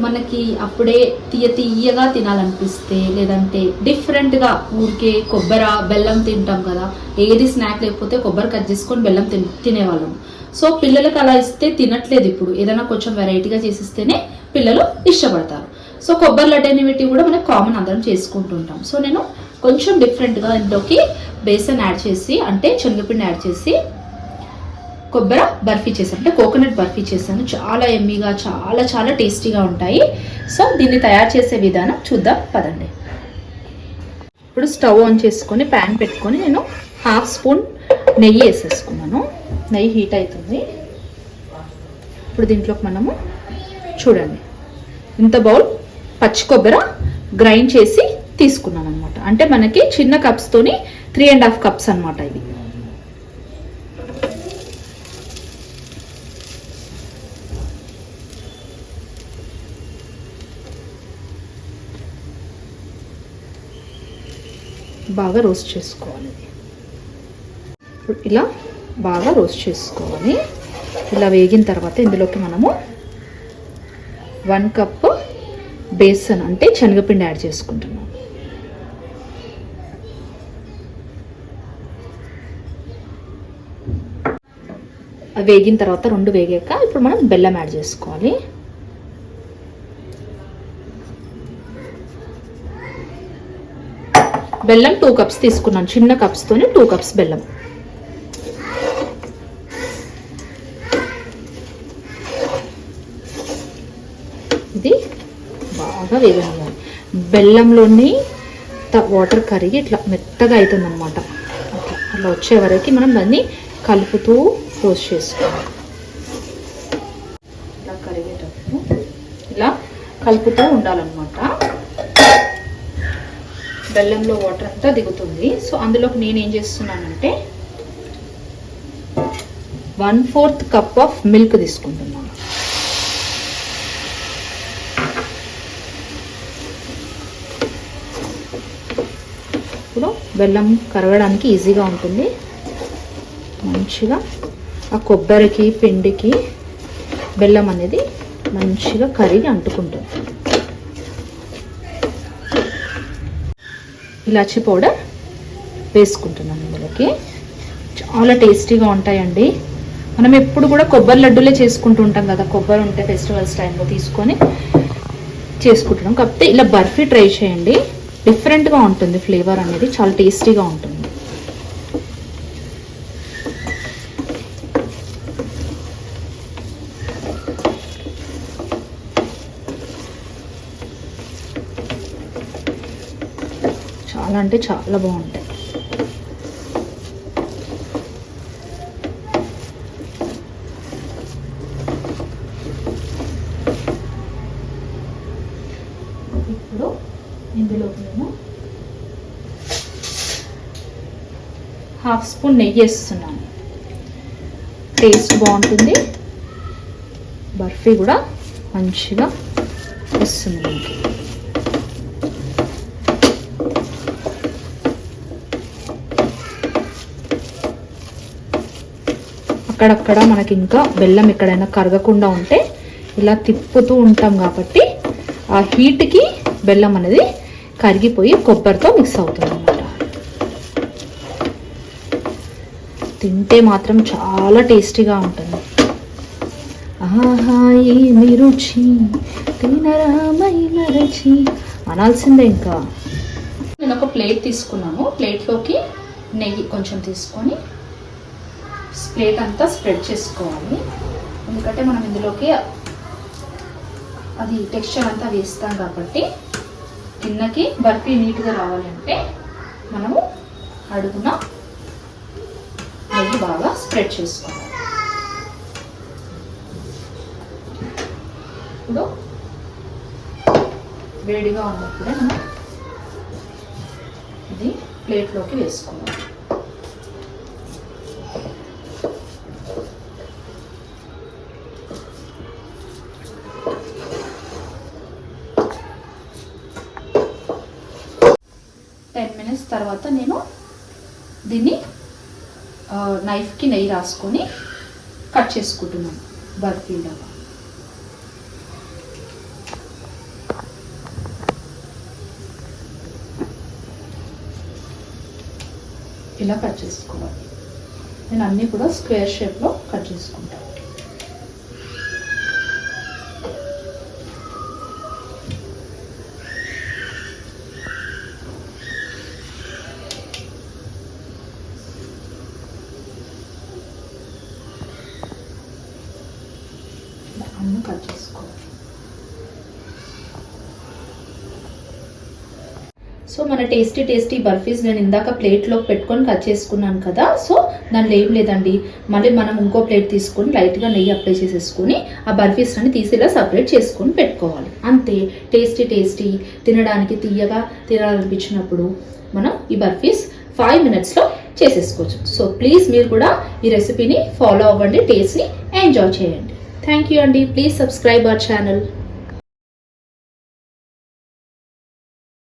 మనకి అప్పుడే తీయ తీయగా తినాలనిపిస్తే లేదంటే డిఫరెంట్గా ఊరికే కొబ్బరి బెల్లం తింటాం కదా. ఏది స్నాక్ లేకపోతే కొబ్బరి కట్ చేసుకొని బెల్లం తిన్ తినేవాళ్ళం. సో పిల్లలకు అలా ఇస్తే తినట్లేదు ఇప్పుడు. ఏదైనా కొంచెం వెరైటీగా చేసిస్తేనే పిల్లలు ఇష్టపడతారు. సో కొబ్బరి లడ్డు కూడా మనకు కామన్ అందరం చేసుకుంటుంటాం. సో నేను కొంచెం డిఫరెంట్గా ఇంట్లోకి బేసన్ యాడ్ చేసి అంటే శనగపిండి యాడ్ చేసి కొబ్బరి బర్ఫీ చేశాను. అంటే కోకోనట్ బర్ఫీ చేశాను. చాలా ఎమ్మీగా చాలా చాలా టేస్టీగా ఉంటాయి. సో దీన్ని తయారు చేసే విధానం చూద్దాం. పదండి. ఇప్పుడు స్టవ్ ఆన్ చేసుకొని ప్యాన్ పెట్టుకొని నేను హాఫ్ స్పూన్ నెయ్యి వేసేసుకున్నాను. నెయ్యి హీట్ అవుతుంది. ఇప్పుడు దీంట్లోకి మనము చూడండి. ఇంత బౌల్ పచ్చి కొబ్బరి గ్రైండ్ చేసి తీసుకున్నాను అనమాట అంటే మనకి చిన్న కప్స్తోని త్రీ అండ్ హాఫ్ కప్స్ అనమాట ఇది. బాగా రోస్ట్ చేసుకోవాలి. ఇప్పుడు ఇలా బాగా రోస్ట్ చేసుకోవాలి. ఇలా వేగిన తర్వాత ఇందులోకి మనము వన్ కప్ బేసన్ అంటే శనగపిండి యాడ్ చేసుకుంటున్నాం. వేగిన తర్వాత రెండు వేగాక ఇప్పుడు మనం బెల్లం యాడ్ చేసుకోవాలి. బెల్లం టూ కప్స్ తీసుకున్నాను. చిన్న కప్స్తోనే టూ కప్స్ బెల్లం. ఇది బాగా వేగనివ్వాలి. బెల్లంలోని వాటర్ కరిగి ఇట్లా మెత్తగా అవుతుంది అనమాట అట్లా అట్లా వచ్చే వరకు మనం దాన్ని కలుపుతూ రోస్ట్ చేసుకోవాలి. ఇలా కరిగేటప్పుడు ఇలా కలుపుతూ ఉండాలన్నమాట. బెల్లంలో వాటర్ అంతా దిగుతుంది. సో అందులోకి నేను ఏం చేస్తున్నానంటే one fourth cup of milk తీసుకుంటున్నాను. ఇప్పుడు బెల్లం కరగడానికి ఈజీగా ఉంటుంది. మంచిగా ఆ కొబ్బరికి పిండికి బెల్లం అనేది మంచిగా కరిగి అంటుకుంటుంది. ఇలాచి పౌడర్ వేసుకుంటున్నాను ఇందులోకి. చాలా టేస్టీగా ఉంటాయండి. మనం ఎప్పుడు కూడా కొబ్బరి లడ్డూలే చేసుకుంటూ ఉంటాం కదా. కొబ్బరి ఉంటే ఫెస్టివల్స్ టైంలో తీసుకొని చేసుకుంటున్నాం. కాకపోతే ఇలా బర్ఫీ ట్రై చేయండి. డిఫరెంట్గా ఉంటుంది ఫ్లేవర్ అనేది. చాలా టేస్టీగా ఉంటుంది. చాలా అంటే చాలా బాగుంటాయి. ఇప్పుడు ఇందులో నేను హాఫ్ స్పూన్ నెయ్యి వేస్తున్నాను. టేస్ట్ బాగుంటుంది. బర్ఫీ కూడా మంచిగా వస్తుంది మనకి అక్కడక్కడ మనకి ఇంకా బెల్లం ఎక్కడైనా కరగకుండా ఉంటే ఇలా తిప్పుతూ ఉంటాం కాబట్టి ఆ హీట్కి బెల్లం అనేది కరిగిపోయి కొబ్బరితో మిక్స్ అవుతుంది అన్నమాట. తింటే మాత్రం చాలా టేస్టీగా ఉంటుంది. ఆహా ఏమి రుచి తినరామైన రుచి అనాల్సిందే ఇంకా. నేను ఒక ప్లేట్ తీసుకున్నాను. ప్లేట్లోకి నెయ్యి కొంచెం తీసుకొని ప్లేట్ అంతా స్ప్రెడ్ చేసుకోవాలి. ఎందుకంటే మనం ఇందులోకి అది టెక్స్చర్ అంతా వేస్తాం కాబట్టి కిందకి బర్ఫీ నీట్గా రావాలంటే మనము అడుగున నెయ్యి బాగా స్ప్రెడ్ చేసుకోవాలి. ఇప్పుడు వేడిగా ఉన్నప్పుడే మనం ఇది ప్లేట్లోకి వేసుకోవాలి. తర్వాత నేను దీన్ని నైఫ్కి నెయ్యి రాసుకొని కట్ చేసుకుంటున్నాను బర్ఫీలాగా ఇలా కట్ చేసుకోవాలి. నేను అన్నీ కూడా స్క్వేర్ షేప్లో కట్ చేసుకుంటాను కట్ చేసుకోవాలి సో మన టేస్టీ టేస్టీ బర్ఫీస్ నేను ఇందాక ప్లేట్లో పెట్టుకొని కట్ చేసుకున్నాను కదా. సో దాంట్లో ఏం లేదండి. మళ్ళీ మనం ఇంకో ప్లేట్ తీసుకొని లైట్గా నెయ్యి అప్లై చేసేసుకొని ఆ బర్ఫీస్ అన్ని తీసేలా సపరేట్ చేసుకొని పెట్టుకోవాలి. అంతే. టేస్టీ టేస్టీ తినడానికి తీయగా తినాలనిపించినప్పుడు మనం ఈ బర్ఫీస్ ఫైవ్ మినిట్స్లో చేసేసుకోవచ్చు. సో ప్లీజ్ మీరు కూడా ఈ రెసిపీని ఫాలో అవ్వండి టేస్ట్ని ఎంజాయ్ చేయండి. థ్యాంక్ యూ అండి ప్లీజ్ సబ్స్క్రైబ్ అవర్ ఛానల్